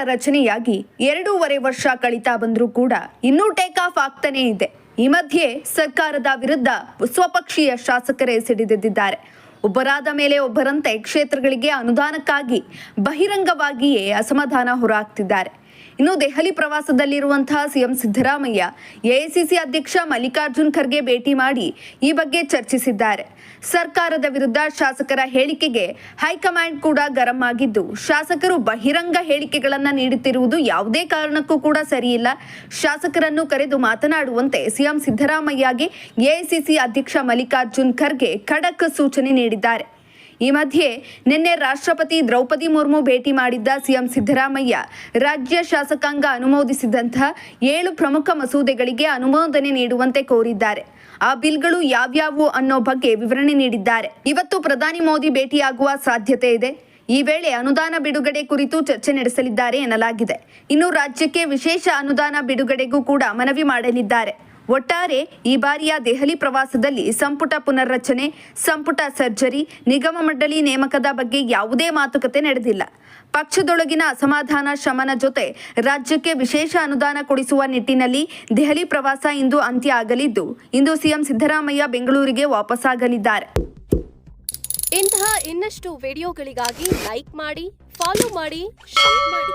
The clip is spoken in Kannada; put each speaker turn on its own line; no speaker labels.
ರಚನೆಯಾಗಿ ಎರಡೂವರೆ ವರ್ಷ ಕಳೀತಾ ಬಂದರೂ ಕೂಡ ಇನ್ನೂ ಟೇಕ್ ಆಫ್ ಆಗ್ತಾನೇ ಇದೆ. ಈ ಮಧ್ಯೆ ಸರ್ಕಾರದ ವಿರುದ್ಧ ಸ್ವಪಕ್ಷೀಯ ಶಾಸಕರೇ ಸಿಡಿದೆದ್ದಿದ್ದಾರೆ. ಒಬ್ಬರಾದ ಮೇಲೆ ಒಬ್ಬರಂತೆ ಕ್ಷೇತ್ರಗಳಿಗೆ ಅನುದಾನಕ್ಕಾಗಿ ಬಹಿರಂಗವಾಗಿಯೇ ಅಸಮಾಧಾನ ಹೊರಹಾಕ್ತಿದ್ದಾರೆ. ಇನ್ನು ದೆಹಲಿ ಪ್ರವಾಸದಲ್ಲಿರುವಂತಹ ಸಿಎಂ ಸಿದ್ದರಾಮಯ್ಯ ಎಐಸಿಸಿ ಅಧ್ಯಕ್ಷ ಮಲ್ಲಿಕಾರ್ಜುನ್ ಖರ್ಗೆ ಭೇಟಿ ಮಾಡಿ ಈ ಬಗ್ಗೆ ಚರ್ಚಿಸಿದ್ದಾರೆ. ಸರ್ಕಾರದ ವಿರುದ್ಧ ಶಾಸಕರ ಹೇಳಿಕೆಗೆ ಹೈಕಮಾಂಡ್ ಕೂಡ ಗರಂ ಆಗಿದ್ದು, ಶಾಸಕರು ಬಹಿರಂಗ ಹೇಳಿಕೆಗಳನ್ನು ನೀಡುತ್ತಿರುವುದು ಯಾವುದೇ ಕಾರಣಕ್ಕೂ ಕೂಡ ಸರಿಯಿಲ್ಲ. ಶಾಸಕರನ್ನು ಕರೆದು ಮಾತನಾಡುವಂತೆ ಸಿಎಂ ಸಿದ್ದರಾಮಯ್ಯಗೆ ಎಐಸಿಸಿ ಅಧ್ಯಕ್ಷ ಮಲ್ಲಿಕಾರ್ಜುನ್ ಖರ್ಗೆ ಖಡಕ್ ಸೂಚನೆ ನೀಡಿದ್ದಾರೆ. ಈ ಮಧ್ಯೆ ನಿನ್ನೆ ರಾಷ್ಟ್ರಪತಿ ದ್ರೌಪದಿ ಮುರ್ಮು ಭೇಟಿ ಮಾಡಿದ್ದ ಸಿಎಂ ಸಿದ್ದರಾಮಯ್ಯ ರಾಜ್ಯ ಶಾಸಕಾಂಗ ಅನುಮೋದಿಸಿದಂತಹ ಏಳು ಪ್ರಮುಖ ಮಸೂದೆಗಳಿಗೆ ಅನುಮೋದನೆ ನೀಡುವಂತೆ ಕೋರಿದ್ದಾರೆ. ಆ ಬಿಲ್ಗಳು ಯಾವ್ಯಾವು ಅನ್ನೋ ಬಗ್ಗೆ ವಿವರಣೆ ನೀಡಿದ್ದಾರೆ. ಇವತ್ತು ಪ್ರಧಾನಿ ಮೋದಿ ಭೇಟಿಯಾಗುವ ಸಾಧ್ಯತೆ ಇದೆ. ಈ ವೇಳೆ ಅನುದಾನ ಬಿಡುಗಡೆ ಕುರಿತು ಚರ್ಚೆ ನಡೆಸಲಿದ್ದಾರೆ ಎನ್ನಲಾಗಿದೆ. ಇನ್ನು ರಾಜ್ಯಕ್ಕೆ ವಿಶೇಷ ಅನುದಾನ ಬಿಡುಗಡೆಗೂ ಕೂಡ ಮನವಿ ಮಾಡಲಿದ್ದಾರೆ. ಒಟ್ಟಾರೆ ಈ ಬಾರಿಯ ದೆಹಲಿ ಪ್ರವಾಸದಲ್ಲಿ ಸಂಪುಟ ಪುನರ್ರಚನೆ, ಸಂಪುಟ ಸರ್ಜರಿ, ನಿಗಮ ಮಂಡಳಿ ನೇಮಕದ ಬಗ್ಗೆ ಯಾವುದೇ ಮಾತುಕತೆ ನಡೆದಿಲ್ಲ. ಪಕ್ಷದೊಳಗಿನ ಅಸಮಾಧಾನ, ಶಮನ ಜೊತೆ ರಾಜ್ಯಕ್ಕೆ ವಿಶೇಷ ಅನುದಾನ ಕೊಡಿಸುವ ನಿಟ್ಟಿನಲ್ಲಿ ದೆಹಲಿ ಪ್ರವಾಸ ಇಂದು ಅಂತ್ಯ ಆಗಲಿದ್ದು ಇಂದು ಸಿಎಂ ಸಿದ್ದರಾಮಯ್ಯ ಬೆಂಗಳೂರಿಗೆ ವಾಪಸ್ಸಾಗಲಿದ್ದಾರೆ
ಇಂತಹ ಇನ್ನಷ್ಟು ವಿಡಿಯೋಗಳಿಗಾಗಿ ಲೈಕ್ ಮಾಡಿ, ಫಾಲೋ ಮಾಡಿ, ಶೇರ್ ಮಾಡಿ.